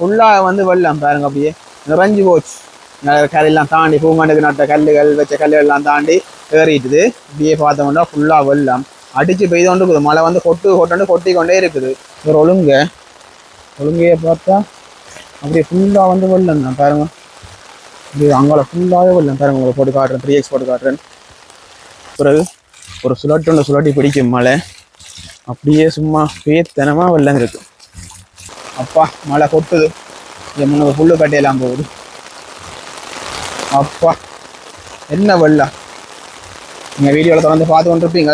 ஃபுல்லாக வந்து வெள்ளம் பாருங்க அப்படியே. நிறைஞ்சு போச்சு. ந- கரையெல்லாம் தாண்டி பூமாண்டுக்கு நட்ட கல்லுகள் வச்ச கல்லுகள் எல்லாம் தாண்டி ஏறிட்டுது. இப்படியே பார்த்தோம்னா ஃபுல்லாக வெள்ளம். அடிச்சு பெய்தோண்டு இருக்குது. மழை வந்து கொட்டு கொட்டு கொட்டி கொண்டே இருக்குது. ஒரு ஒழுங்க. ஒழுங்கையை பார்த்தா அப்படியே ஃபுல்லாக வந்து வெள்ளம் தான் பாருங்க. இது அங்கால ஃபுல்லாகவே வெள்ளம் பாருங்க. உங்களுக்கு போட்டு காட்டுறேன். த்ரீ எக்ஸ் போட்டு காட்டுறேன். பிறகு ஒரு சுழட்டு ஒன்று சுழட்டி பிடிக்கும் மழை. அப்படியே சும்மா பேத்தனமாக வெள்ளம் இருக்குது அப்பா மழை கொட்டுது. இங்க முன்னுக்கு புல்லு கட்டையெல்லாம் போகுது. அப்பா என்ன வெள்ளம் நீங்கள் வீடியோவில் தொடர்ந்து பார்த்து கொண்டிருப்பீங்க.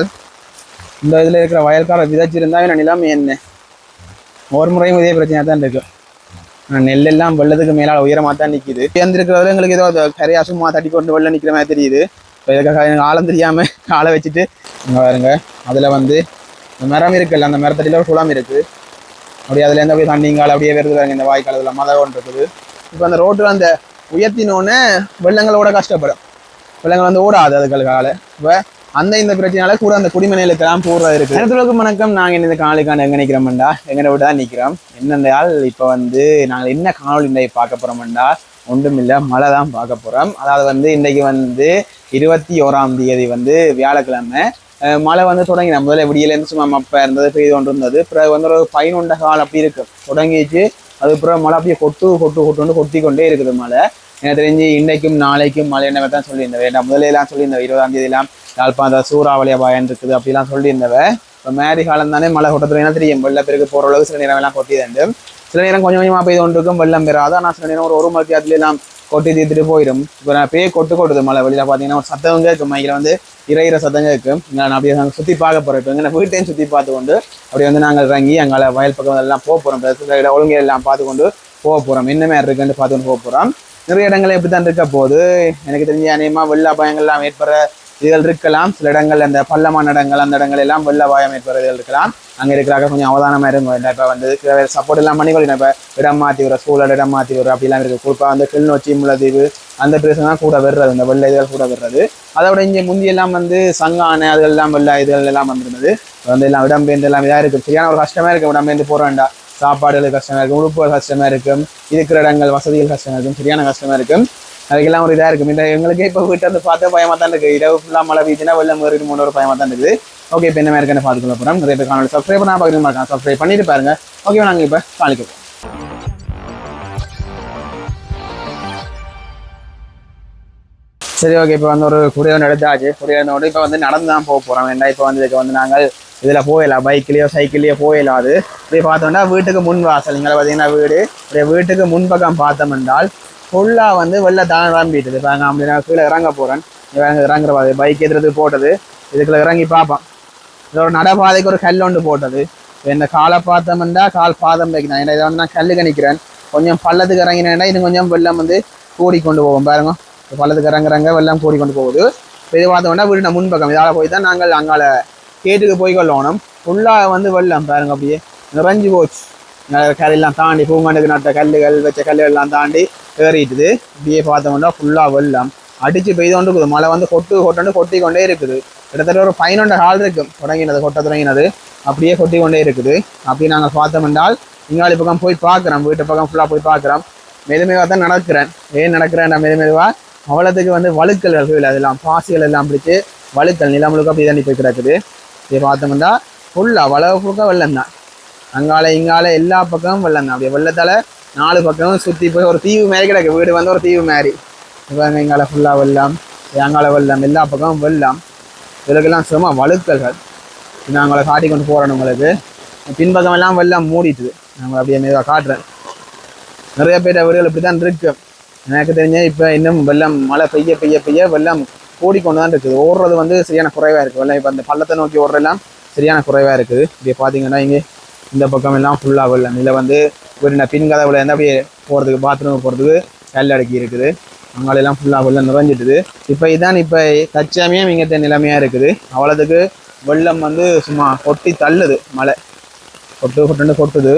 இந்த இதில் இருக்கிற வயல்கார விதைச்சிருந்தா என்ன நிலைமை என்ன? ஒரு முறையும் இதே பிரச்சனையாக தான் இருக்கு. நெல்லெல்லாம் எல்லாம் வெள்ளத்துக்கு மேலால் உயரமாக தான் நிற்கிது சேர்ந்துருக்கிறதுல எங்களுக்கு ஏதோ அது கரையா சும்மா தட்டி கொண்டு வெள்ளம் நிற்கிற மாதிரி தெரியுது. இப்போ இதுக்காக எனக்கு ஆழம் தெரியாமல் காலை வச்சுட்டு இங்கே பாருங்க அதில் வந்து இந்த மரம் இருக்குல்ல அந்த மரத்தடியில் ஒரு குளம் இருக்குது அப்படியே அதுலேருந்து அப்படியே தண்ணிங்கால் அப்படியே வருது பாருங்க இந்த வாய்க்கால் இதில் மழை ஒன்று இருக்குது இப்போ அந்த ரோட்டில் அந்த உயர்த்தினோடனே வெள்ளங்களோட கஷ்டப்படும். வெள்ளங்கள் வந்து ஓடாது அதுகளுக்கால. இப்போ அந்த இந்த பிரச்சனையால கூட அந்த குடிமனைகளுக்கெல்லாம் போடுறது இருக்கு. நேரத்துக்கு வணக்கம். நாங்கள் இந்த காணொலிக்கான எங்கே நிற்கிறோம்டா எங்கே விட்டு தான் நிற்கிறோம் என்னென்றால் இப்போ வந்து நாங்கள் என்ன காணொலி இன்றைக்கு பார்க்க போகிறோம்டா ஒன்றும் இல்லை மழை தான் பார்க்க போகிறோம் அதாவது வந்து இன்றைக்கு வந்து இருபத்தி ஓராம் தேதி வந்து வியாழக்கிழமை. மழை வந்து தொடங்கின முதல்ல விடியலேருந்து சும்மா மப்பை இருந்தது பெய்து கொண்டு இருந்தது. பிறகு வந்து ஒரு பதினொண்ட கால் அப்படி இருக்கு. தொடங்கிச்சு அது பிறகு மழை அப்படியே கொட்டு கொட்டு கொட்டுன்னு கொட்டி கொண்டே இருக்குது மழை. எனக்கு தெரிஞ்சு இன்னைக்கும் நாளைக்கும் மழை என்ன தான் சொல்லியிருந்தவ. நான் முதலையெல்லாம் சொல்லியிருந்தவ இருபதாம் தேதியெல்லாம் யாழ்ப்பாணம் சூறாவளியா பயன் இருக்குது அப்படிலாம் சொல்லியிருந்தவ. இப்போ மேரி காலம் தானே மழை கொட்டத்துல தெரியும்? வெள்ளப்பெருக்கு போகிற அளவுக்கு சில நேரம் எல்லாம் கொட்டியது சில நேரம் கொஞ்சம் கொஞ்சமாக பெய்து கொண்டு இருக்கும் வெள்ளம் பெறாது. ஆனால் சில நேரம் ஒரு ஒரு மத்தியத்துலாம் கொட்டி தீர்த்துட்டு போயிடும். இப்போ நான் பேய் கொட்டு கொட்டுது மழை வெளியில பார்த்தீங்கன்னா ஒரு சத்தம் கேட்கும். மைக்கில் வந்து இறையிற சத்தம் கேட்கும். நான் அப்படியே நாங்கள் சுற்றி பார்க்க போகிறோம் இப்போ எங்கள் வீட்டையும் சுற்றி பார்த்து கொண்டு அப்படியே வந்து நாங்கள் இறங்கி அங்கே வயல் பக்கம் எல்லாம் போக போகிறோம் ஒழுங்கு எல்லாம் பார்த்து கொண்டு போக போகிறோம் என்ன மாதிரி இருக்குன்னு பார்த்து கொண்டு போக போகிறோம் நிறைய இடங்கள் எப்படி தான் இருக்க போகுது. எனக்கு தெரிஞ்ச அநேகமாக வெள்ள அபாயங்கள்லாம் ஏற்படுற இதில் இருக்கலாம். சில இடங்கள் அந்த பள்ளமான இடங்கள் அந்த இடங்கள் எல்லாம் வெள்ள வாயம் ஏற்படுற இருக்கலாம். அங்கே இருக்கிறாங்க கொஞ்சம் அவதானமாக இருக்கும் இப்போ வந்து சப்போர்ட் எல்லாம் பண்ணி கொள்ளணும் இப்போ இடம் மாற்றி வர சூழல் இடம் மாற்றி வர அப்படிலாம் இருக்குது குறிப்பாக வந்து கிளிநொச்சி முள்ளதீவு அந்த பிரச்சனை தான் கூட வர்றது இந்த வெள்ள இதுகள் கூட வர்றது அதோட இங்கே முந்தியெல்லாம் வந்து சங்கானை அதுகள் எல்லாம் வெள்ள இதுகள் எல்லாம் வந்திருந்தது. வந்து எல்லாம் இடம்பெயர்ந்து எல்லாம் இதாக இருக்குது சரியான ஒரு கஷ்டமாக இருக்குது இடம்பெயர்ந்து போக வேண்டாம். சாப்பாடுகள் கஷ்டமாக இருக்கும். உடுப்புகள் கஷ்டமாக இருக்கும். இருக்கிற இடங்கள் வசதிகள் கஷ்டமாக இருக்கும். சரியான கஷ்டமாக இருக்கும். அதுக்கெல்லாம் ஒரு இதாக இருக்கும். இந்த எங்களுக்கே இப்போ வீட்டை வந்து பார்த்தா பயமாக தான் இருக்குது. இரவு ஃபுல்லாக மழை பெய்யுதுன்னா வெள்ளம் ஏறிட்டு மூணு ஒரு பயமாக தான் இருக்குது. ஓகே இப்போ என்ன மாதிரி இருக்குன்னு பார்த்துக்கொள்ள போகிறோம் நிறைய பேர் காணொலி சப்ஸ்கிரைப் பண்ணா பார்க்கணும் இருக்காங்க சப்ஸ்கிரைப் பண்ணிட்டு பாருங்க. ஓகே நாங்கள் இப்போ காணிக்க போகிறோம் சரி ஓகே இப்போ வந்து ஒரு குடியரசு எடுத்தாச்சு. குடியரசோடு இப்போ வந்து நடந்து தான் போக போகிறோம் ஏன்னா இப்போ வந்து இதுக்கு வந்து நாங்கள் இதில் போயிடலாம் பைக்லேயோ சைக்கிள்லேயோ போயிடலாம் அது. இப்படி பார்த்தோம்னா வீட்டுக்கு முன் வாசல். இங்கே பார்த்தீங்கன்னா வீடு. இப்படியே வீட்டுக்கு முன்பக்கம் பார்த்தோம் என்றால் ஃபுல்லாக வந்து வெளில தான் நிரம்பிட்டுது இப்போ நாங்கள் அப்படி நான் கீழே இறங்க போகிறேன் இறங்குற பாதை பைக் எதிர்த்து போட்டது. இதுக்குள்ள இறங்கி பார்ப்பான் இதோட நடைபாதைக்கு ஒரு கல் ஒன்று போட்டது. என்ன காலை பார்த்தோம்னா கால் பாதம் வைக்கணும். ஏன்னா இதை வந்து நான் கல் கணிக்கிறேன். கொஞ்சம் பள்ளத்துக்கு இறங்கினேன்னா இது கொஞ்சம் வெள்ளம் வந்து கூடி கொண்டு போவோம் பாருங்க. பள்ளத்துக்கு இறங்குறாங்க வெள்ளம் கூடி கொண்டு போகுது. இது பார்த்தோம்னா வீடு முன்பக்கம். இதால் போய் தான் நாங்கள் அங்கால கேட்டுக்கு போய் கொள்ளணும். ஃபுல்லாக வந்து வெள்ளம். பாருங்க அப்படியே. நிறைஞ்சு போச்சு. கல்லெல்லாம் தாண்டி பூங்காண்டுக்கு நட்ட கல்லுகள் வச்ச கல்லுகள் எல்லாம் தாண்டி ஏறிட்டுது. இப்படியே பார்த்தோம்னா ஃபுல்லாக வெள்ளம். அடித்து பெய்து கொண்டு இருக்குது மழை வந்து கொட்டு கொட்டு கொட்டி கொண்டே இருக்குது. கிட்டத்தட்ட ஒரு பதினொன்று ஹால் இருக்கும். தொடங்கினது கொட்ட தொடங்கினது. அப்படியே கொட்டி கொண்டே இருக்குது. அப்படி நாங்கள் பார்த்தோம் என்றால் இங்காளி பக்கம் போய் பார்க்குறோம். வீட்டு பக்கம் ஃபுல்லாக போய் பார்க்குறோம். மெதுமெதுவாக தான் நடக்கிறேன். ஏன் நடக்கிறேன்? நான் மெதுமெதுவாக அவ்வளோத்துக்கு வந்து வழுக்கல் கீழே அதெல்லாம் பாசிகள் எல்லாம் பிடிச்சி வழுக்கல் நிலமுழுக்க அப்படி தண்ணி போய் கிடக்குது. இதை பார்த்தோம்னா ஃபுல்லாக வளவு ஃபுல்லாக வெள்ளம் தான் அங்கால இங்கால எல்லா பக்கமும் வெள்ளம் தான் அப்படியே வெள்ளத்தால் நாலு பக்கமும் சுற்றி போய் ஒரு தீவு மாதிரி கிடக்கு. வீடு வந்து ஒரு தீவு மாதிரி. இவங்க எங்களை ஃபுல்லாக வெள்ளம். அங்கால வெள்ளம். எல்லா பக்கமும் வெள்ளம். இதுக்கெல்லாம் சும்மா வழுக்கல்கள். நாங்களை காட்டி கொண்டு போகிறோம் உங்களுக்கு. பின்பக்கம் எல்லாம் வெள்ளம் மூடிட்டுது. நாங்கள் அப்படியே மெதுவாக காட்டுறேன். நிறைய பேர் வீடுகள் இப்படி தான் இருக்கு. எனக்கு தெரிஞ்ச இப்போ இன்னும் வெள்ளம் மழை பெய்ய பெய்ய பெய்ய வெள்ளம் கூடிக்கொண்டு தான் இருக்குது. ஓடுறது வந்து சரியான குறைவாக இருக்குது வெள்ளம் இப்போ அந்த பள்ளத்தை நோக்கி ஓடுறதெல்லாம் சரியான குறைவாக இருக்குது. இப்படி பார்த்தீங்கன்னா இங்கே இந்த பக்கம் எல்லாம் ஃபுல்லாக வெள்ளம். இதில் வந்து வீடு பின் கதவுல இருந்து அப்படியே போகிறதுக்கு பாத்ரூம் போகிறதுக்கு கல் அடுக்கி இருக்குது. அங்காலெல்லாம் ஃபுல்லாக வெள்ளம் நிறைஞ்சிட்டுது. இப்போ இதான் இப்போ தற்சமயம் இங்கே நிலைமையாக இருக்குது. அவ்வளோத்துக்கு வெள்ளம் வந்து சும்மா கொட்டி தள்ளுது மழை. கொட்டு கொட்டுன்னு கொட்டுது.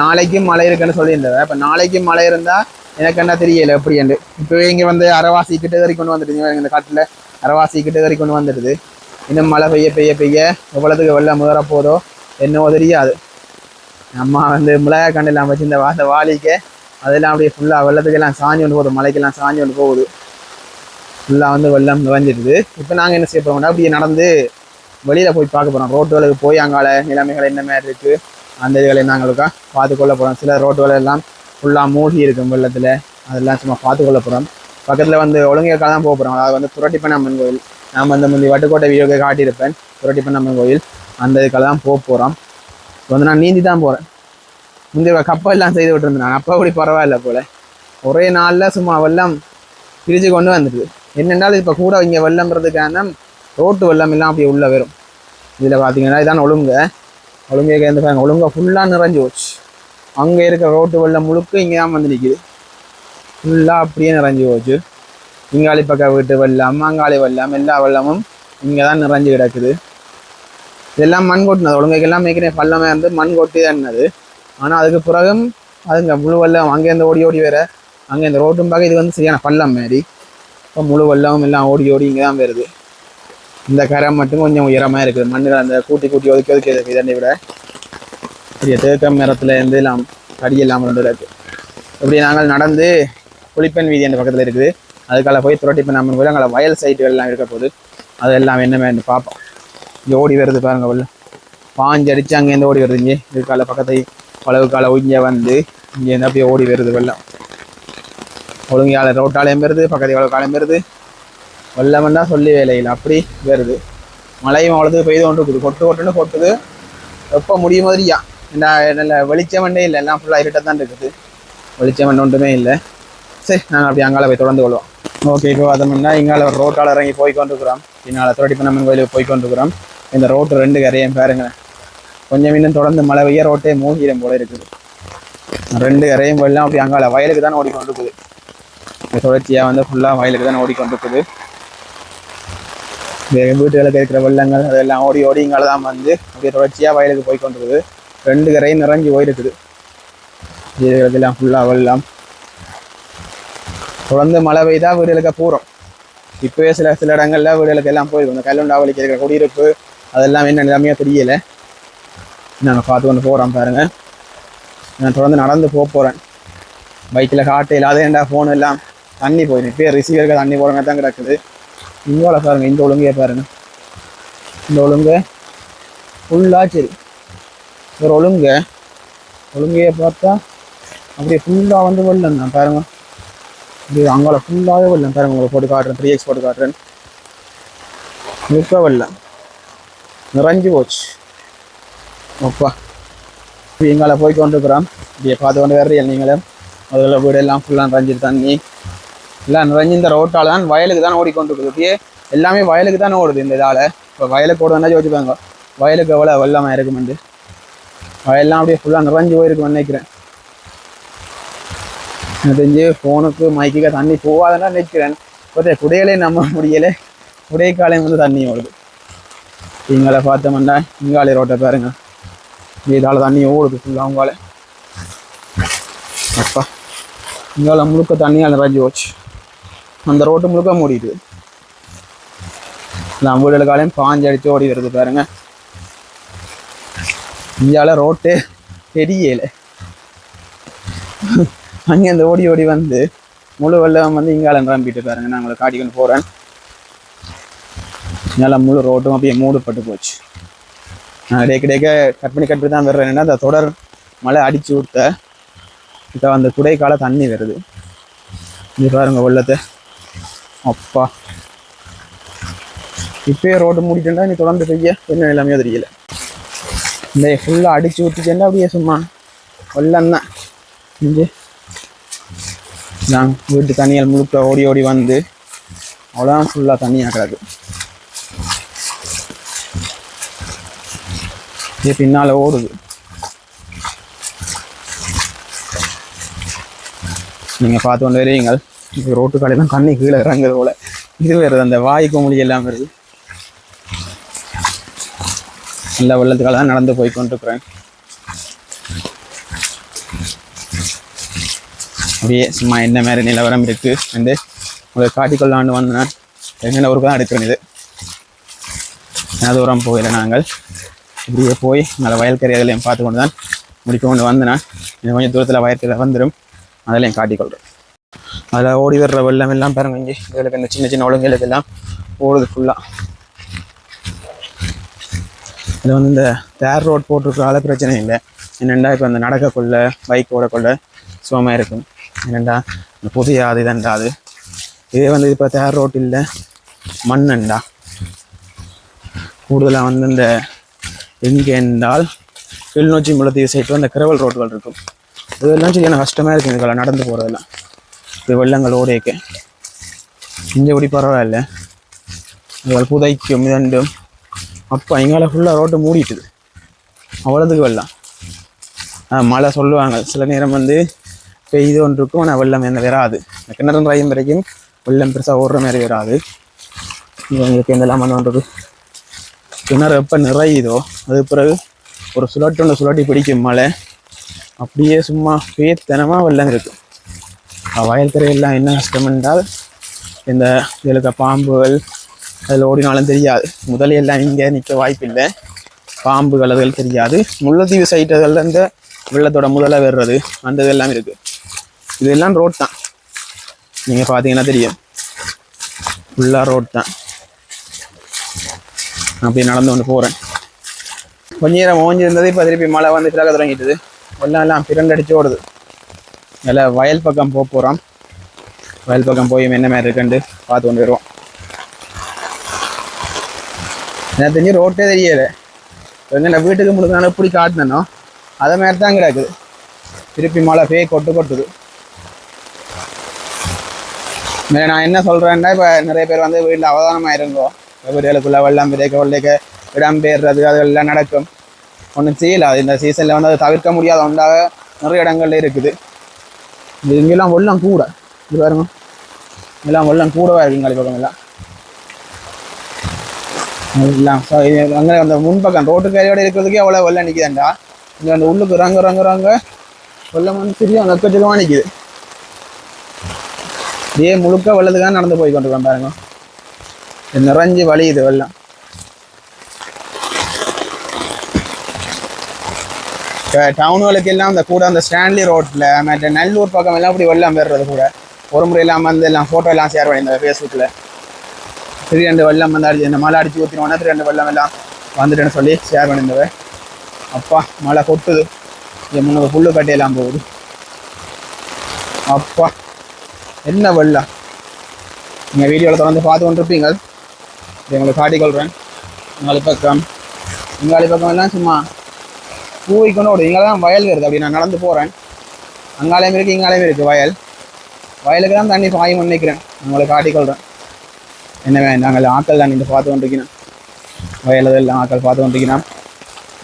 நாளைக்கும் மழை இருக்குன்னு சொல்லியிருந்தவ இப்போ நாளைக்கும் மழை இருந்தால் எனக்கு என்ன தெரியல எப்படின்னு இப்போவே இங்கே வந்து அரைவாசி கிட்ட வரை கொண்டு வந்துடுங்க இந்த காட்டில் அரைவாசி கிட்ட வரை கொண்டு வந்துடுது. இன்னும் மழை பெய்ய பெய்ய பெய்ய எவ்வளோத்துக்கு வெள்ளம் முகர போதோ என்னவோ தெரியாது. அம்மா வந்து மிளகா கண்டெல்லாம் வச்சு இந்த அந்த வாளிக்க அதெல்லாம் அப்படியே ஃபுல்லாக வெள்ளத்துக்கெல்லாம் சாஞ்சி கொண்டு போகுது. மலைக்கெல்லாம் சாஞ்சி கொண்டு போகுது. ஃபுல்லாக வந்து வெள்ளம் நிறைஞ்சிருது இப்போ நாங்கள் என்ன செய்ய போகிறோம்னா அப்படியே நடந்து வெளியில் போய் பார்க்க போகிறோம் ரோட்டுகளுக்கு போய் அங்கால நிலைமைகள் என்ன மாதிரி இருக்குது அந்த இதுகளை நாங்களுக்கா பார்த்துக்கொள்ள போகிறோம் சில ரோட்டுகளெல்லாம் ஃபுல்லாக மூழ்கி இருக்கும் வெள்ளத்தில். அதெல்லாம் சும்மா பார்த்துக்கொள்ள போகிறோம் பக்கத்தில் வந்து ஒழுங்கைக்காக தான் போக போகிறோம் அதாவது வந்து புரட்டிப்பன் அம்மன் கோயில். நான் வந்து முந்தி வட்டுக்கோட்டை வீடியோக்கு காட்டியிருப்பேன். புரட்டிப்பன் அம்மன் கோயில். அந்த இதுக்காக தான் போக போகிறோம் வந்து நான் நீந்தி தான் போகிறேன் முந்தைய கப்பெல்லாம் செய்து விட்டுருந்தேன். நான் அப்போ கூட பரவாயில்ல போல். ஒரே நாளில் சும்மா வெள்ளம் பிரித்து கொண்டு வந்துடுது. என்னென்றாலும் இப்போ கூட இங்கே வெள்ளம்ன்றதுக்கான ரோட்டு வெள்ளம் எல்லாம் அப்படியே உள்ளே வரும். இதில் பார்த்தீங்கன்னா இதான் ஒழுங்க. ஒழுங்கே கேந்து பாருங்க. ஒழுங்கா ஃபுல்லாக நிறைஞ்சு போச்சு. அங்கே இருக்கிற ரோட்டு வெள்ளம் முழுக்க இங்கே தான் வந்து நிற்கிது ஃபுல்லாக அப்படியே நிறைஞ்சு போச்சு. இங்காளி பக்கம் வீட்டு வெள்ளம் அங்காளி வெள்ளம் எல்லா வெள்ளமும் இங்கே தான் நிறைஞ்சு கிடக்குது. இதெல்லாம் மண் கொட்டினது. ஒழுங்கைக்கெல்லாம் மேய்க்கிறேன் பள்ளமே வந்து மண் கொட்டி தான் என்னது ஆனால் அதுக்கு பிறகும் அதுங்க முழு வெள்ளம் அங்கேருந்து ஓடி ஓடி வேற. அங்கே இந்த ரோட்டும் பார்க்க இது வந்து சரியான பள்ளம் மாரி இப்போ முழு வெள்ளமும் எல்லாம் ஓடி ஓடி இங்கே தான் வருது. இந்த கரை மட்டும் கொஞ்சம் உயரமாக இருக்குது. மண்ணில் அந்த கூட்டி கூட்டி ஒதுக்கி ஒதுக்கி இருக்குது இதனை விட பெரிய தேக்கம் மரத்தில் இருந்து எல்லாம் கடி இல்லாமல் ரெண்டு இப்படி நாங்கள் நடந்து புளிப்பெண் வீதி அந்த பக்கத்தில் இருக்குது. அதுக்கால போய் துரட்டிப்பெண் அம்மன் கோயில் அங்கே வயல் சைட்டுகள்லாம் இருக்க போது அது எல்லாம் என்னமே பார்ப்போம். இங்கே ஓடி வருது பாருங்க வெள்ளம் பாஞ்சு அடிச்சு அங்கேருந்து ஓடி வருது இங்கே. இதுக்கால பக்கத்தை பழவு கால இங்கே வந்து இங்கேருந்து அப்படியே ஓடி வருது வெள்ளம் ஒழுங்கால ரோட்டாலையும் வருது பக்கத்து எவ்வளோ காலம் வருது வெள்ளம்னா சொல்லி வேலையில். அப்படி வருது. மழையும் அவ்வளோது பெய்து கொண்டு இருக்குது கொட்டு கொட்டுன்னு கொட்டுது. எப்போ முடியும் மாதிரியா? என்ன நல்ல வெளிச்சமண்டே இல்லை. எல்லாம் ஃபுல்லாக இருட்டாக தான் இருக்குது. வெளிச்சம் ஒன்றுமே இல்லை. சரி நாங்கள் அப்படி அங்கால போய் தொடர்ந்து கொள்வோம். ஓகே இப்போ பார்த்தோம்னா இங்கால ஒரு ரோட்டால் இறங்கி போய் கொண்டிருக்கிறோம். பின்னால் துரட்டிப்பண்ணம்மன் கோயிலுக்கு போய் கொண்டிருக்கிறோம். இந்த ரோட்டு ரெண்டு கரையும் பாருங்களேன். கொஞ்சம் இன்னும் தொடர்ந்து மழை பெய்ய ரோட்டே மூழ்கிடும் போல இருக்குது. ரெண்டு கரையும் போயிடலாம். அப்படி அங்கால வயலுக்கு தான் ஓடிக்கொண்டிருக்குது. இந்த தொடர்ச்சியாக வந்து ஃபுல்லாக வயலுக்கு தான் ஓடிக்கொண்டிருக்குது. வீட்டுகளுக்கு இருக்கிற வெள்ளங்கள் அதெல்லாம் ஓடி ஓடி இங்கால தான் வந்து அப்படியே தொடர்ச்சியாக வயலுக்கு போய் கொண்டிருக்குது ரெண்டு கரையும் நிறைஞ்சி போயிருக்குது. வீடுகளுக்கெல்லாம் ஃபுல்லாக வெள்ளம். தொடர்ந்து மழை பெய்தா வீடுகளுக்கு போகிறோம் இப்போவே சில சில இடங்கள்ல வீடுகளுக்கு எல்லாம் போயிருக்கும். இந்த கல்லுண்டாவளிக்கு இருக்கிற குடியிருப்பு அதெல்லாம் என்ன நிலைமையாக தெரியல. நாங்கள் பார்த்து கொண்டு போகிறோம் பாருங்க. நான் தொடர்ந்து நடந்து போக போகிறேன் பைக்கில் காட்டு இல்லாத ஏன்டா ஃபோன் எல்லாம்? தண்ணி போயிடும் இப்போ ரிசீவருக்கு தண்ணி போகிற மாதிரி தான் கிடக்குது. இங்கோல பாருங்க இந்த ஒழுங்கே பாருங்கள் இந்த ஒழுங்கு ஃபுல்லாக சரி. ஒரு ஒழுங்க ஒழுங்கையை பார்த்தா அப்படியே ஃபுல்லாக வந்து வெள்ளம் தான் பாருங்கள் இது அங்கால ஃபுல்லாகவே வெள்ளம். பாருங்க உங்களுக்கு போட்டு காட்டுறேன் த்ரீ எக்ஸ் போட்டு காட்டுறேன். மிக்க வெள்ளம். நிறைஞ்சு போச்சு அப்பா இப்போ எங்களை போய் கொண்டு இருக்கிறோம் இப்படியே பார்த்து கொண்டு வர்றீங்க நீங்களும் அதில் வீடு எல்லாம் ஃபுல்லாக நிறைஞ்சிட்டு தண்ணி எல்லாம் நிறைஞ்சு இந்த ரோட்டால் தான் வயலுக்கு தான் ஓடிக்கொண்டிருக்குது இப்படியே எல்லாமே வயலுக்கு தான் ஓடுது இந்த இதால் இப்போ வயலுக்கு ஓடுதுன்னா யோசிப்பாங்க வயலுக்கு எவ்வளோ வெள்ளமாக இருக்குமெண்டு வயல்லாம் அப்படியே ஃபுல்லாக நிறைஞ்சு போயிருக்குன்னு நினைக்கிறேன் எனக்கு தெரிஞ்சு ஃபோனுக்கு மைக்குக்கு தண்ணி போகாதுன்னா நினைக்கிறேன் பார்த்தா குடையிலே நம்ப முடியலை குடைக்காலையும் வந்து தண்ணி ஓடுது இங்கால பார்த்தோம்னா இங்காலே ரோட்டை பாருங்க. இதால் தண்ணி ஓடுது ஃபுல்லாக அவங்கால அப்பா இங்கால முழுக்க தண்ணியால் நிறைஞ்சு போச்சு. அந்த ரோட்டு முழுக்க மூடிட்டு நான் வீடுகளுக்காலையும் பாஞ்சு அடித்து ஓடி வருது பாருங்க. இங்கால ரோட்டு தெரியல. அங்கே அந்த ஓடி ஓடி வந்து முழு வெள்ளம் வந்து இங்கால நிரம்பிட்டு பாருங்க. நான் உங்களை காட்டிக்கொண்டு போகிறேன் இங்கால முழு ரோட்டும் அப்படியே மூடப்பட்டு போச்சு. நான் டேக்க கட் பண்ணி கட் பண்ணி தான் வர்றேன். ஏன்னா அந்த தொடர் மழை அடித்து விட்ட இப்போ அந்த குடைக்கால தண்ணி வருது. இங்க பாருங்க வெள்ளத்தை. அப்பா. இப்பயே ரோடு மூடிட்டேன்டா நீ தொடர்ந்து செய்ய என்ன நிலைமையோ தெரியல. இந்த ஃபுல்லாக அடித்து விட்டுட்டேன்டா அப்படியே சும்மா வெள்ளம் தான். இங்கே. நான் வீட்டு தண்ணியால் முழுக்க ஓடி ஓடி வந்து அவ்வளோதான் ஃபுல்லாக தண்ணி கிடக்கு இது பின்னால் ஓடுது. நீங்கள் பார்த்து கொண்டு வரீங்கள் இது ரோட்டு கடையில் கண்ணி கீழே இறங்குது போல். இது வருது அந்த வாய் குமிழி எல்லாம் வருது. நல்ல வெள்ளத்துக்காக தான் நடந்து போய் கொண்டிருக்கிறேன். அப்படியே சும்மா என்ன மாதிரி நிலவரம் இருக்குது வந்து உங்களுக்கு காட்டிக்கொள்ளாண்டு வந்தேன் எங்கே ஊருக்கு தான் எடுக்கிறேன் இது. தூரம் போகல நாங்கள். இப்படியே போய் நல்ல வயல்கறி அதிலையும் பார்த்து கொண்டு தான் முடிக்க கொண்டு வந்தேன் இன்னும் கொஞ்சம் தூரத்தில் வயத்தில் வந்துடும் அதெல்லாம் காட்டிக்கொள்கிறேன் அதில் ஓடி வர்ற வெள்ளம் எல்லாம் பாருங்க இங்கே இதுகளுக்கு இந்த சின்ன சின்ன ஒழுங்குகளுக்கு எல்லாம் ஓடுது ஃபுல்லாக இது வந்து இந்த தேர் ரோட் போட்டிருக்கிறால பிரச்சனை இல்லை. என்னெண்டா இப்போ இந்த நடக்கக்குள்ள பைக் ஓடக்குள்ள சுகமாக இருக்கும். என்னெண்டா இந்த புதிய அது இதண்டா அது. இதே வந்து இப்போ தேர் ரோட் இல்லை மண்ணண்டா. கூடுதலாக வந்து இந்த எங்கே என்றால் கிளிநொச்சி முளத்தீவு சைட்டில் அந்த கிரவல் ரோடுகள் இருக்கும். இதெல்லாம் சரியான கஷ்டமாக இருக்குது இதுக்கெல்லாம் நடந்து போகிறதெல்லாம் இது வெள்ளங்கள் ஓடையக்க இங்கே இப்படி பரவாயில்ல. இதுகள் புதைக்கும் இதண்டும் அப்போ எங்களால் ஃபுல்லாக ரோட்டை மூடிட்டுது அவ்வளோதுக்கு வெள்ளம். மழை சொல்லுவாங்க. சில நேரம் வந்து பெய்து ஒன்று இருக்கும் ஆனால் வெள்ளம் என்ன வராது. கிணறு ராயம் வரைக்கும் வெள்ளம் பெருசாக ஓடுற மாதிரி வராது. இவங்களுக்கு எந்தெல்லாம் பண்ணுறது கிணறு எப்போ நிறையுதோ அது பிறகு ஒரு சுழட்டு ஒன்று சுழட்டி பிடிக்கும் மழை. அப்படியே சும்மா பேத்தனமாக வெள்ளம் இருக்கும் வயல் திரையெல்லாம் என்ன கஷ்டம் என்றால் இந்த இழுக்க பாம்புகள் அதில் ஓடினாலும் தெரியாது. முதலையெல்லாம் இங்கே நிற்க வாய்ப்பில்லை. பாம்புகள் அதுகள் தெரியாது. முல்லைத்தீவு சைட்டுகளில் இந்த வெள்ளத்தோட முதலாக வர்றது. அந்த இதெல்லாம் இருக்குது இதெல்லாம் ரோட் தான். நீங்கள் பார்த்தீங்கன்னா தெரியும். ஃபுல்லாக ரோட் தான். அப்படியே நடந்து கொண்டு போகிறேன் கொஞ்ச நேரம் ஓஞ்சிருந்தது இப்போ திருப்பி மழை வந்து பிறகு தொடங்கிட்டுது. எல்லாம் எல்லாம் பிரண்டடிச்சு ஓடுது. அதில் வயல் பக்கம் போக போகிறோம் வயல் பக்கம் போய் என்ன மாதிரி இருக்குன்ட்டு பார்த்து கொண்டு வருவோம். எனக்கு தெரிஞ்சு ரோட்டே தெரியலை. எங்க வீட்டுக்கு முழுக்க எப்படி காட்டினோ அதை மாதிரி தான் கிடக்குது. திருப்பி மழை பேய் கொட்டு கொட்டுது. நான் என்ன சொல்கிறேன்னா இப்போ நிறைய பேர் வந்து வீட்டில் அவதானமாக இருங்கோ. வீடுகளுக்குள்ள வெள்ளம் விதைக்க வெள்ளைக்க இடம் பெயர்றது அதெல்லாம் நடக்கும். ஒன்றும் செய்யல. இந்த சீசனில் வந்து அதை தவிர்க்க முடியாத ஒன்றாக நிறைய இடங்கள்ல இருக்குது. இது இங்கெல்லாம் வெள்ளம் கூட. இது பாருங்க. எல்லாம் வெள்ளம் கூடவா இருக்குங்க பக்கம் எல்லாம்? எல்லாம். இது அங்கே அந்த முன்பக்கம் ரோட்டு கரையோடு இருக்கிறதுக்கே அவ்வளோ வெள்ளம் நிற்கிதாண்டா இங்கே அந்த உள்ளுக்கு ரங்க ரங்க ரங்க வெள்ளம் வந்து சரியா நக்கச்சக்கமாக நிற்கிது இதே முழுக்க வெள்ளத்துக்காக நடந்து போய் கொண்டு பாருங்க. நிறைஞ்சு வலியுது வெள்ளம். டவுனுகளுக்கு எல்லாம் அந்த கூட அந்த ஸ்டான்லி ரோட்டில் மற்ற நல்லூர் பக்கம் எல்லாம் இப்படி வெள்ளம் பெறுறது கூட. ஒரு முறை எல்லாம் வந்து எல்லாம் ஃபோட்டோ எல்லாம் ஷேர் பண்ணியிருந்தேன் ஃபேஸ்புக்கில் திரு ரெண்டு வெள்ளம் வந்து அடிச்சு இந்த மழை அடிச்சு ஊற்றினோன்னா திரு ரெண்டு வெள்ளம் எல்லாம் வந்துட்டேன்னு சொல்லி ஷேர் பண்ணியிருந்தவ அப்பா மழை கொட்டுது. என் முன்னூறு புல்லு கட்டையெல்லாம் போகுது. அப்பா என்ன வெள்ளம்? நீங்கள் வீடியோவில் தொடர்ந்து பார்த்து கொண்டிருப்பீங்க எங்களை காட்டிக்கொள்கிறேன் எங்களை பக்கம். எங்களை பக்கம் எல்லாம் சும்மா பூவை கொண்டு ஓடுது இங்கே தான் வயல் வருது. அப்படி நான் நடந்து போகிறேன் அங்காலையும் இருக்குது இங்காலையும் இருக்குது வயல். வயலுக்கு தான் தண்ணி பாயும் நினைக்கிறேன் உங்களை காட்டிக்கொள்கிறேன் என்னவே நாங்கள் ஆக்கள் தான் நின்று பார்த்து கொண்டிருக்கிறோம். வயலில் எல்லாம் ஆக்கள் பார்த்து கொண்டிருக்கிறோம்.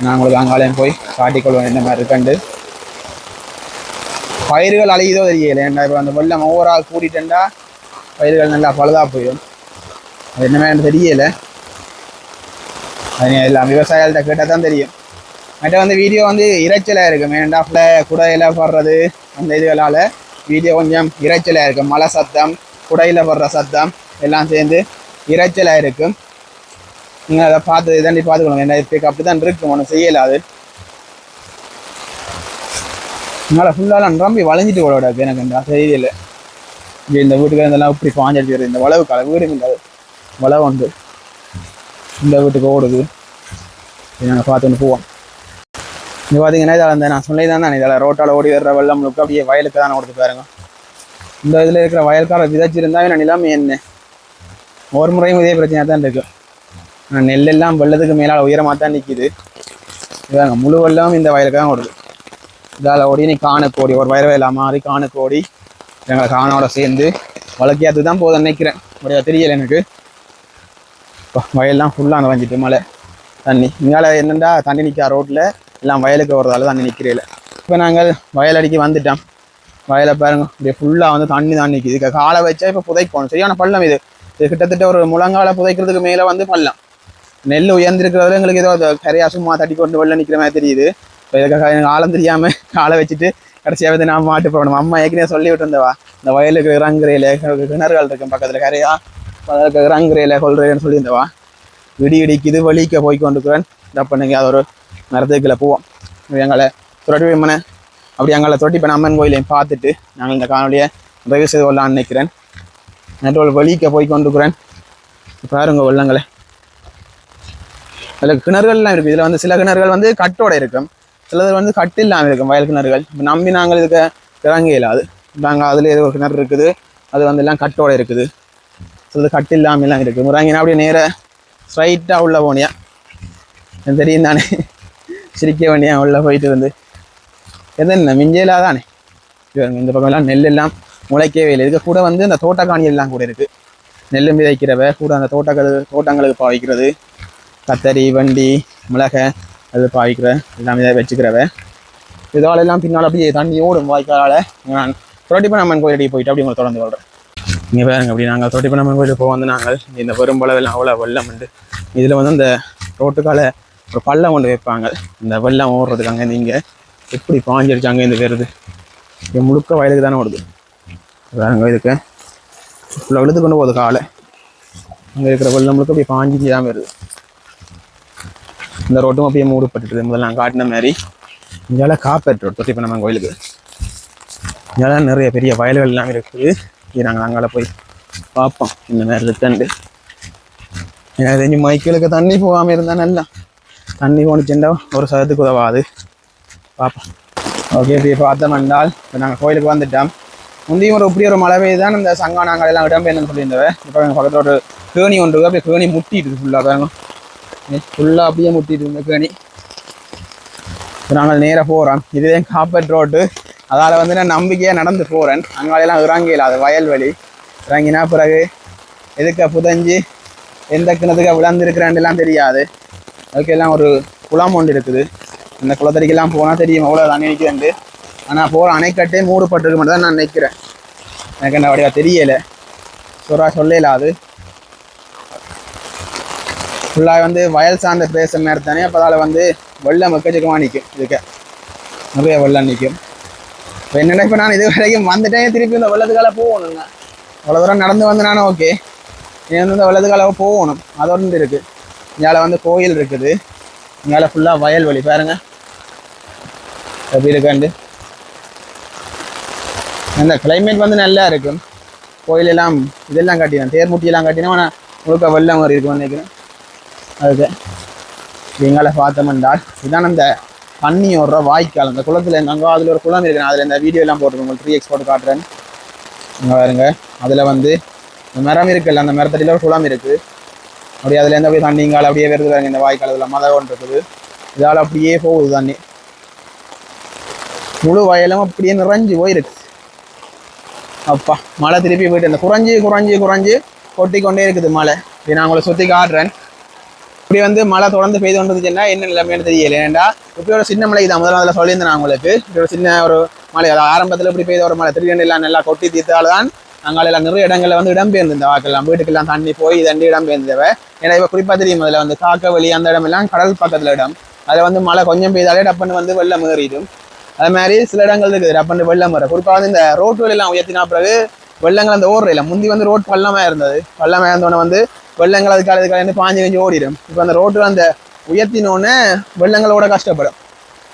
நான் உங்களுக்கு அங்காலையும் போய் காட்டிக்கொள்வேன் என்ன மாதிரி இருக்கண்டு பயிர்கள் அழியுதோ தெரியலை. ஏன்னா இப்போ அந்த வெள்ளம் ஓவரால் கூட்டிட்டேன்டா பயிர்கள் நல்லா பழுதாக போயிடும். அது என்ன எனக்கு தெரியல. அது எல்லாம் விவசாயிகள்கிட்ட கேட்டால் தான் தெரியும். மற்ற வந்து வீடியோ வந்து இறைச்சலாக இருக்கும் ஏன்டா குடையில படுறது அந்த இதுகளால் வீடியோ கொஞ்சம் இறைச்சலாக இருக்கும் மழை சத்தம் குடையில படுற சத்தம் எல்லாம் சேர்ந்து இறைச்சலாக இருக்கும் நீங்கள் அதை பார்த்து இதாண்டி பார்த்துக்கணும். என்ன இப்போ அப்படி தான் இருக்கும் ஒன்றும் செய்யலை அது. என்னால் ஃபுல்லாக நிரம்பி வளைஞ்சிட்டு கூட எனக்கு இந்த தெரியல இந்த வீட்டுக்கு இதெல்லாம் இப்படி பாஞ்சடிச்சு வருது. இந்த வளவு கால வீடு இல்லை வளவு வந்து இந்த வீட்டுக்கு ஓடுது. நாங்கள் பார்த்துட்டு போவோம். இங்கே பார்த்தீங்கன்னா இதில் அந்த நான் சொல்லி தான் இதில் ரோட்டால் ஓடி வர்ற வெள்ளம் முழுக்க அப்படியே வயலுக்கு தான் ஓடுது பாருங்க. இந்த இதில் இருக்கிற வயல்கார விதைச்சிருந்தாவே நான் நிலைமை என்ன? ஒரு முறையும் இதே பிரச்சனையாக தான் இருக்கு. ஆனால் நெல்லெல்லாம் வெள்ளத்துக்கு மேலால் உயரமாக தான் நிற்கிது இதாங்க முழு வெள்ளம் இந்த வயலுக்கு தான் ஓடுது. இதால் ஓடி நீ காணக்கோடி ஒரு வயல் வயலாக மாறி காணக்கோடி எங்களை காணோட சேர்ந்து வளர்க்கியாத்து தான் போதும் நினைக்கிறேன். அப்படியா தெரியல எனக்கு. வயல்லாம் ஃபுல்லாக நனைஞ்சிட்டு மழை தண்ணி. இங்கால என்னண்டா தண்ணி நிற்கா ரோட்டில் எல்லாம் வயலுக்கு வர்றதால தண்ணி நிற்கிறேல இப்போ நாங்கள் வயலடிக்கு வந்துட்டோம். வயலை பாருங்க இப்படி ஃபுல்லாக வந்து தண்ணி தான் நிற்கிது இதுக்கு காலை வச்சா இப்போ புதைக்கணும் சரியான பள்ளம் இது. இது கிட்டத்தட்ட ஒரு முழங்கால புதைக்கிறதுக்கு மேலே வந்து பள்ளம். நெல் உயர்ந்திருக்கிறதுல எங்களுக்கு ஏதோ கரையா சும்மா தட்டி கொண்டு வெளில நிற்கிற மாதிரி தெரியுது. இப்போ இதுக்காக எனக்கு ஆழம் தெரியாமல் காலை வச்சுட்டு கடைசியாக வந்து நான் மாட்டு போகணும். அம்மா ஏற்கனவே சொல்லி விட்டுருந்தவா இந்த வயலுக்கு இறங்குறையில கிணறுகள் இருக்கும் பக்கத்தில் கரையா. அதுக்கு இறங்குறையில கொள்றேன்னு சொல்லியிருந்தவா இடி இடிக்குது வலிக்க போய் கொண்டிருக்கிறேன் இதை பண்ணுங்க அது ஒரு மரத்துக்குள்ளே போவோம். எங்களை துரட்டிமனை அப்படி அங்கே தொட்டிப்பன் அம்மன் கோயிலையும் பார்த்துட்டு நாங்கள் இந்த காணொலியை நிறைவு செய்து கொள்ளலாம்னு நினைக்கிறேன். நேற்று வலிக்க போய் கொண்டுக்கிறேன் பாருங்க வெள்ளங்களை. அதில் கிணறுகள்லாம் இருக்குது இதில் வந்து சில கிணறுகள் வந்து கட்டோட இருக்கும். சிலது வந்து கட்டு இல்லாமல் இருக்கும் வயல் கிணறுகள். இப்போ நம்பி நாங்கள் இதுக்கு இறங்க இல்லாது நாங்கள் அதில் ஏதோ ஒரு கிணறு இருக்குது. அது வந்து எல்லாம் கட்டோட இருக்குது. சொல்லுது கட்டு இல்லாமலாம் இருக்குது முறாங்கினா அப்படியே நேராக ஸ்ட்ரைட்டாக உள்ளே போனியா? எனக்கு தெரியும் தானே. சிரிக்க வேண்டியா உள்ளே போயிட்டு வந்து எது என்ன மிஞ்சலா தானே? இந்த பக்கம்லாம் நெல் எல்லாம் முளைக்கவே இல்லை. இதுக்கு கூட வந்து இந்த தோட்டக்காணி எல்லாம் கூட இருக்குது நெல் விதைக்கிறவ கூட அந்த தோட்டங்கள் தோட்டங்களுக்கு பாவிக்கிறது. கத்தரி வண்டி மிளகை அது பாவிக்கிற எல்லாமே இதை வச்சுக்கிறவ. இதால் எல்லாம் பின்னால் அப்படியே தண்ணி ஓடும் வாய்க்காலால். நான் புரட்டிப்பண்ணம்மன் கோயிலடி போயிட்டு அப்படி உங்களை தொடர்ந்து கொள்கிறேன் இங்கே பாருங்க அப்படி நாங்கள் தொட்டிப்பனம்மன் கோயிலுக்கு போக வந்து நாங்கள் இந்த பெரும்பளவில் அவ்வளோ வெள்ளம் உண்டு. இதில் வந்து அந்த ரோட்டுக்கால ஒரு பள்ளம் கொண்டு வைப்பாங்க. இந்த வெள்ளம் ஓடுறதுக்கு அங்கே நீங்கள் எப்படி பாஞ்சிருச்சு அங்கேருந்து வருது இங்கே முழுக்க வயலுக்கு தானே ஓடுது. பாருங்க இதுக்கு இவ்வளோ விழுது கொண்டு போகுது காலை. அங்கே இருக்கிற வெள்ளம் முழுக்க அப்படியே பாஞ்சிச்சு தான் வருது. இந்த ரோட்டும் அப்படியே மூடப்பட்டுட்டு முதல்ல நான் காட்டின மாதிரி இங்கால காப்பேட் ரோட் தொட்டிப்பனம்மன் கோயிலுக்கு. இங்கால நிறைய பெரிய வயல்கள் எல்லாம் இருக்குது. நாங்கள் அங்கால போய் பார்ப்போம். இந்த மாதிரி இருக்குண்டு எனக்கு தெரிஞ்சு மைக்கிளுக்கு தண்ணி போகாமல் இருந்தால் நல்லா. தண்ணி போணுச்சுண்டா ஒரு சதத்துக்கு உதவாது. பார்ப்போம். ஓகே இப்படி பார்த்தோம் என்றால் இப்போ நாங்கள் கோயிலுக்கு வந்துட்டோம். முந்தையும் ஒரு இப்படி ஒரு மழை பெய்து தான் இந்த சங்கம் நாங்கள் எல்லாம் இடம்பெயர்ந்து சொல்லியிருந்தவ இப்போ எங்கள் பக்கத்தில் ஒரு கேணி ஒன்று இருக்கு. அப்படியே கேணி முட்டிட்டு ஃபுல்லாக பாருங்க. ஃபுல்லாக அப்படியே முட்டிட்டு இருந்த கேணி. இப்போ நாங்கள் நேராக போகிறோம் இதுதான் காப்பர் ரோட்டு. அதால் வந்து நான் நம்பிக்கையாக நடந்து போகிறேன் அங்காலெல்லாம் இறங்கல அது வயல்வெளி. இறங்கினா பிறகு எதுக்க புதஞ்சு எந்த கிணத்துக்கு விழுந்திருக்கிறேன்லாம் தெரியாது. அதுக்கெல்லாம் ஒரு குளம் ஒன்று இருக்குது. அந்த குளத்தடிக்கெல்லாம் போனால் தெரியும். அவ்வளோ தண்ணி நிற்கிறேன் ஆனால் போகிற அணைக்கட்டே மூடுபட்டிருக்க மட்டும் தான் நான் நிற்கிறேன் எனக்கு என்ன வடிவா தெரியலை. சொல்கிறா சொல்லல அது. ஃபுல்லாக வந்து வயல் சார்ந்த பிரதேசம் நேரத்தானே அப்போ அதில் வந்து வெள்ளம் எக்கச்சக்கமாக நிற்கும் இதுக்கு. நிறைய வெள்ளம் நிற்கும் என்னடா இப்போ நான் இது வரைக்கும் வந்துட்டேன் திருப்பி இந்த வெள்ளத்துக்கால போகணுங்க அவ்வளோ தூரம் நடந்து வந்தனானே ஓகே நீ வந்து இந்த வெள்ளத்துக்கால போகணும். அதோடு இருக்குது இங்கால வந்து கோயில் இருக்குது. இங்கால ஃபுல்லாக வயல்வெளி பாருங்க. எப்படி இருக்காண்டு அந்த கிளைமேட் வந்து நல்லா இருக்கும். கோயிலெல்லாம் இதெல்லாம் கட்டினேன் தேர்முட்டியெல்லாம் கட்டினோம். ஆனால் முழுக்க வெள்ளம் மாதிரி இருக்கும் நினைக்கிறேன். அதுக்கு. எங்களை பார்த்தோம்னால் இதான் அந்த தண்ணி ஓடுற வாய்க்கால். அந்த குளத்தில் அங்கே அதில் ஒரு குளம் இருக்கு அதில் இந்த வீடியோ எல்லாம் உங்களுக்கு த்ரீ எக்ஸ் போட்டு காட்டுறேன். இங்கே பாருங்க. அதில் வந்து இந்த மரம் இருக்குல்ல அந்த மரத்தடியில் ஒரு குளம் இருக்குது அப்படியே அதுலேருந்து அப்படியே தண்ணிங்கால் அப்படியே வருது பாருங்க. இந்த வாய்க்கால் அதில் மத ஒன்று இருக்குது. இதால் அப்படியே போகுது தண்ணி. முழு வயலும் அப்படியே நிறைஞ்சு போயிருக்கு. அப்பா மழை திருப்பி போயிட்டு இந்த குறைஞ்சி குறைஞ்சி குறைஞ்சி கொட்டி கொண்டே இருக்குது மழை. இது நான் உங்களை சுற்றி காட்டுறேன். இப்படி வந்து மழை தொடர்ந்து பெய்து வந்துச்சுன்னா என்ன நிலைமைன்னு தெரியல ஏன்டா இப்படி ஒரு சின்ன மழை தான். முதல்ல அதில் சொல்லியிருந்தேன் நான் உங்களுக்கு. இப்படி ஒரு சின்ன ஒரு மழை அதாவது ஆரம்பத்தில் இப்படி பெய்த ஒரு மழை திடீர்னு எல்லாம் நல்லா கொட்டி தீர்த்தால் தான் நாங்கள் எல்லாம் நிறைய இடங்களில் வந்து இடம்பெயர்ந்து இந்த வாக்கெல்லாம் வீட்டுக்கெல்லாம் தண்ணி போய் இதண்டி இடம்பெயர்ந்தவ ஏன்னா இப்போ குறிப்பாக தெரியும் அதில் வந்து காக்கவெளி அந்த இடமெல்லாம் கடல் பக்கத்தில் இடம். அதில் வந்து மழை கொஞ்சம் பெய்தாலே டப்புன்னு வந்து வெள்ளம் ஏறிடும். அது மாதிரி சில இடங்கள் இருக்குது. டப்புன்னு வெள்ளம் வர குறிப்பாக வந்து இந்த ரோட்டு எல்லாம் உயர்த்தினா பிறகு வெள்ளங்கள் அந்த ஓடுற இல்லை. முந்தி வந்து ரோட் பள்ளமாக இருந்தது. பள்ளமாக இருந்தோடனே வந்து வெள்ளங்கள் அதுக்காக அதுக்காக பாஞ்சு கஞ்சி ஓடிடும் இப்போ அந்த ரோட்டில் அந்த உயர்த்தினோடனே வெள்ளங்களோட கஷ்டப்படும்.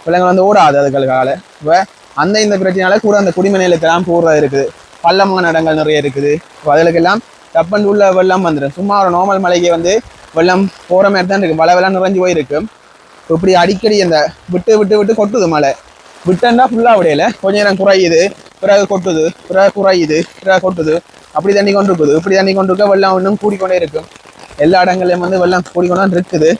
வெள்ளங்கள் வந்து ஓடாது அதுகளுக்கால இப்போ அந்த இந்த பிரச்சனையால கூட அந்த குடிமனைகளுக்கெல்லாம் போடுறது இருக்குது. பள்ளமான இடங்கள் நிறைய இருக்குது. இப்போ அதுகளுக்கெல்லாம் டப்பன் உள்ள வெள்ளம் வந்துடும் சும்மா ஒரு நார்மல் மலைக்கு வந்து வெள்ளம் போகிற மாதிரி தான் இருக்குது மழை வெள்ளம் நிறைஞ்சு போயிருக்கு. இப்படி அடிக்கடி அந்த விட்டு விட்டு விட்டு கொட்டுது மழை. விட்டேன்னா ஃபுல்லாக விடையில கொஞ்சம் நேரம் குறையுது பிறகு கொட்டுது பிறகு குறையுது பிறகு கொட்டுது. அப்படி தண்ணி கொண்டு இருக்குது. இப்படி தண்ணி கொண்டு இருக்க வெள்ளம் இன்னும் கூடிக்கொண்டே இருக்கும் எல்லா இடங்களையும் வந்து வெள்ளம் கூடிக்கொண்டு இருக்குது.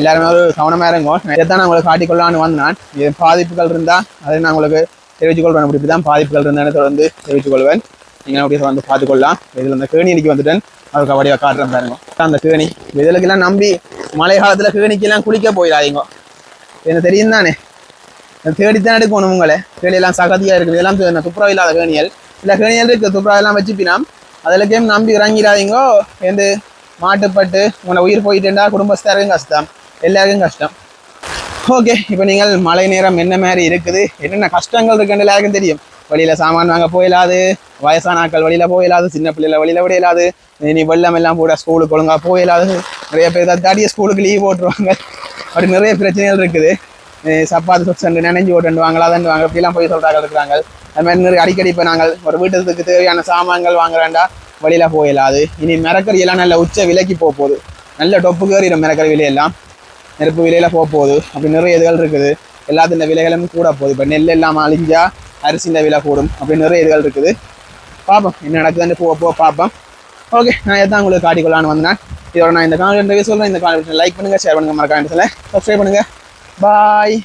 எல்லாருமே ஒரு கவனமாக இருங்கோ. இதைத்தான் நான் உங்களுக்கு காட்டிக்கொள்ளான்னு வந்தேன். இது பாதிப்புகள் இருந்தால் அதை நான் உங்களுக்கு தெரிவித்துக் கொள்வேன். இப்படி தான் பாதிப்புகள் இருந்தாலும் தொடர்ந்து தெரிவித்துக் கொள்வேன். நீங்கள் அப்படியே வந்து பார்த்துக்கொள்ளலாம். இதில் அந்த கேணி அன்னைக்கு வந்துட்டேன். அதுக்கு அப்படியே காட்டுறேன் பாருங்க. அந்த கேணி. இதுலக்கெல்லாம் நம்பி மழை காலத்தில் கேணிக்கெல்லாம் குளிக்க போயிடாதீங்க. எனக்கு தெரியும் தானே தேடித்தான் எடுக்கணும் உங்களை கேணியெல்லாம் சகதியாக இருக்குது. இதெல்லாம் துப்புரவு இல்லாத கேணியல் இல்லை கேணியல் இருக்குது துப்புரவு எல்லாம் வச்சுப்பினாம் அதில் கேம் நம்பி இறங்கிடாதீங்கோ. எந்த மாட்டுப்பட்டு உங்களை உயிர் போயிட்டேன்டா. குடும்பஸ்தாருக்கும் கஷ்டம். எல்லாருக்கும் கஷ்டம். ஓகே இப்போ நீங்கள் மழை நேரம் என்ன மாதிரி இருக்குது? என்னென்ன கஷ்டங்கள் இருக்குன்னு எல்லாருக்கும் தெரியும். வழியில் சாமான் வாங்க போயிடாது வயசான ஆட்கள் வழியில் போயிடாது சின்ன பிள்ளைல வழியில் விட இல்லாது நீ வெள்ளம் எல்லாம் கூட ஸ்கூலுக்கு ஒழுங்காக போயிடாது நிறைய பேர் தான் ஸ்கூலுக்கு லீவ் போட்டுருவாங்க. அப்படி நிறைய பிரச்சனைகள் இருக்குது. சப்பாத்து சொச்சண்டு நினைஞ்சு ஓட்டு வாங்கலாம் அதண்டு வாங்க இப்படிலாம் போய் சொல்கிறாங்க இருக்கிறாங்க. அது மாதிரி நிறைய அடிக்கடி இப்போ நாங்கள் ஒரு வீட்டுக்கு தேவையான சாமான்கள் வாங்க வேண்டாம் போயிடலாம். போயிடலாது இனி மிரக்கறி எல்லாம் நல்ல உச்ச விலைக்கு போக போகுது. நல்ல டொப்பு கேறிடும் மிரக்கறி விலையெல்லாம் நெருப்பு விலையில் போக போகுது. அப்படி நிறைய இதுகள் இருக்குது. எல்லாத்தின் விலைகளும் கூட போகுது. இப்போ நெல் எல்லாம் அழிஞ்சா அரிசியின் விலை கூடும். அப்படி நிறைய இதுகள் இருக்குது. பார்ப்போம் என்ன நடக்குதுன்னு போக போக பார்ப்போம் ஓகே நான் எதான் உங்களுக்கு காட்டிக்கொள்ளான்னு வந்தேன். இதோட நான் இந்த காணொலி சொல்கிறேன் இந்த காணொலி லைக் பண்ணுங்கள் ஷேர் பண்ணுங்கள் மறக்காம சப்ஸ்கிரைப் பண்ணுங்கள் பாய்